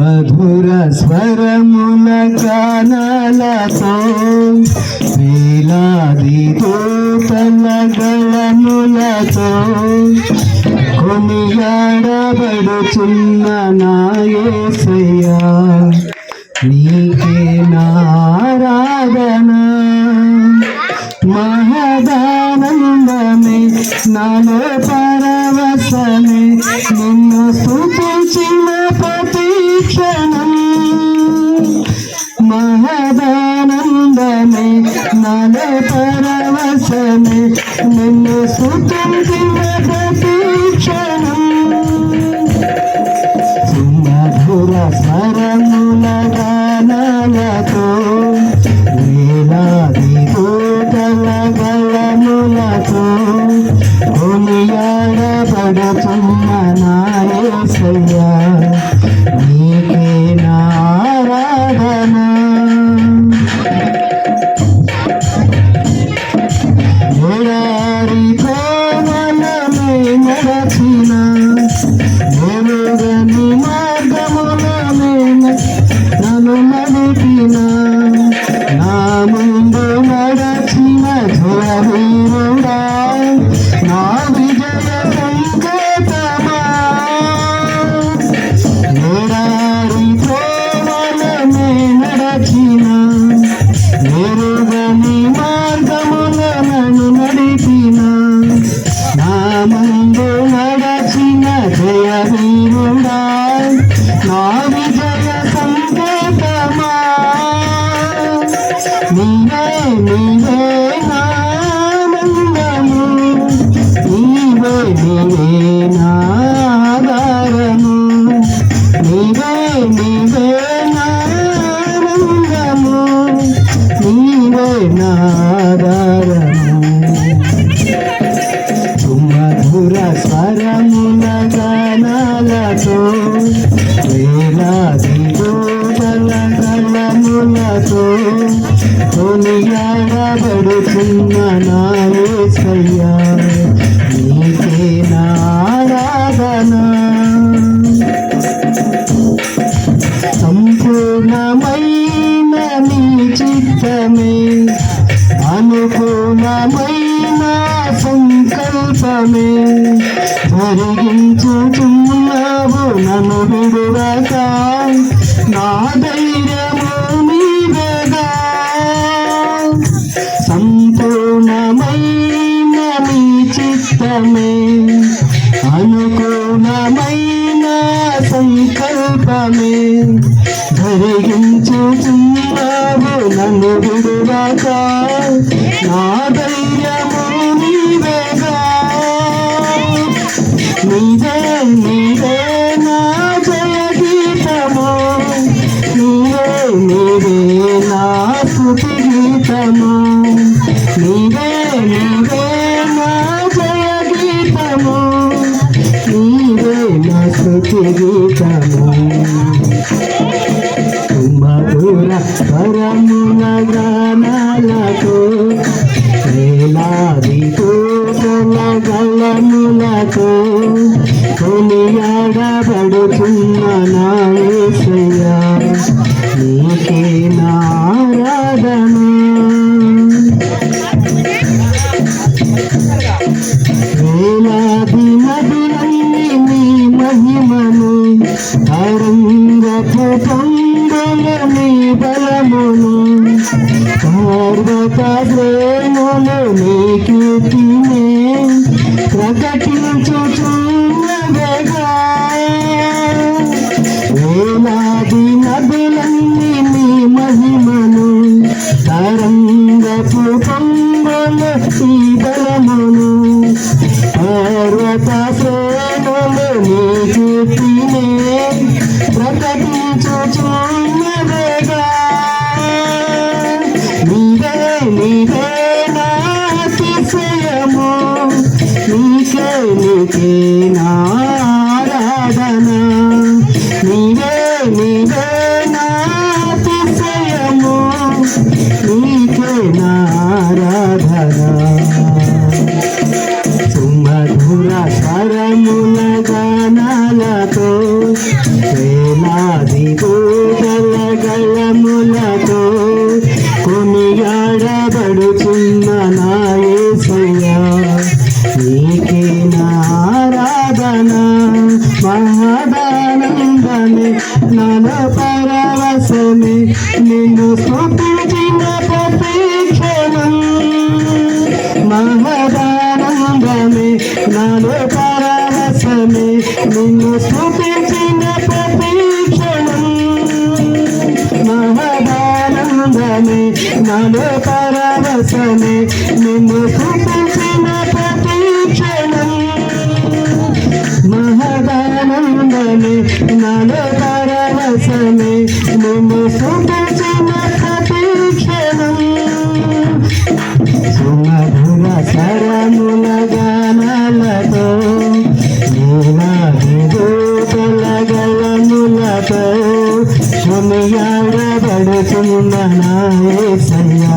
మధుర స్వరముల గానాలతో వేలాది దూతల గళములతో కొనియాడబడుచున్న నాయసయ్యా నీకే నారాధన. మహదానందమే నాలో మహదానందమే నాలో పరవశమే నిన్ను స్థుతించిన ప్రతీక్షణం సుమధుర స్వరముల గానాలతో వేలాది తోటల గలములతో కొనియాడబడుతుంది కొనియాడబడుతున్న నాయసయ్యా నీకే నారాధన సంపూర్ణమైన నీ చిత్తమే అనుకూలమైన సంకల్పమే జరిగించుతున్నావు నన్ను విడువక నా ధైర్యము చిత్తమే అనుకూలమైన సంకల్పమే. ధరించుచున్నావు నన్ను విడువక. నా ధైర్యము నీవేగా. నీవే నీవే నా జయ గీతము నీవే నీవే స్తుతి గీతము మధుర పరముల గానాలతో వేలాది తోటల గలములతో కొనియాడబడుతున్న నాయసయ్యా నీకే నారాధన పర్వత శ్రేణులు నీ కీర్తినే ప్రకటించుచున్నదగా వేలాది నదులన్నీ నీ మహిమను తరంగపు పొంగల ఈ బలమును పర్వత శ్రేణులు నీకే నీకే నా మహాదానందమే నల పరవశని నిన్ను స్థుతించిన ప్రతి క్షణం. మహదానందమే నాలో పరవశమే నిన్ను స్థుతించిన ప్రతి క్షణం. మహదానందమే నాలో పరవశమే నిన్ను స్థుతి కృపతో శ్రమయాడబడుతున్న నాయసయ్యా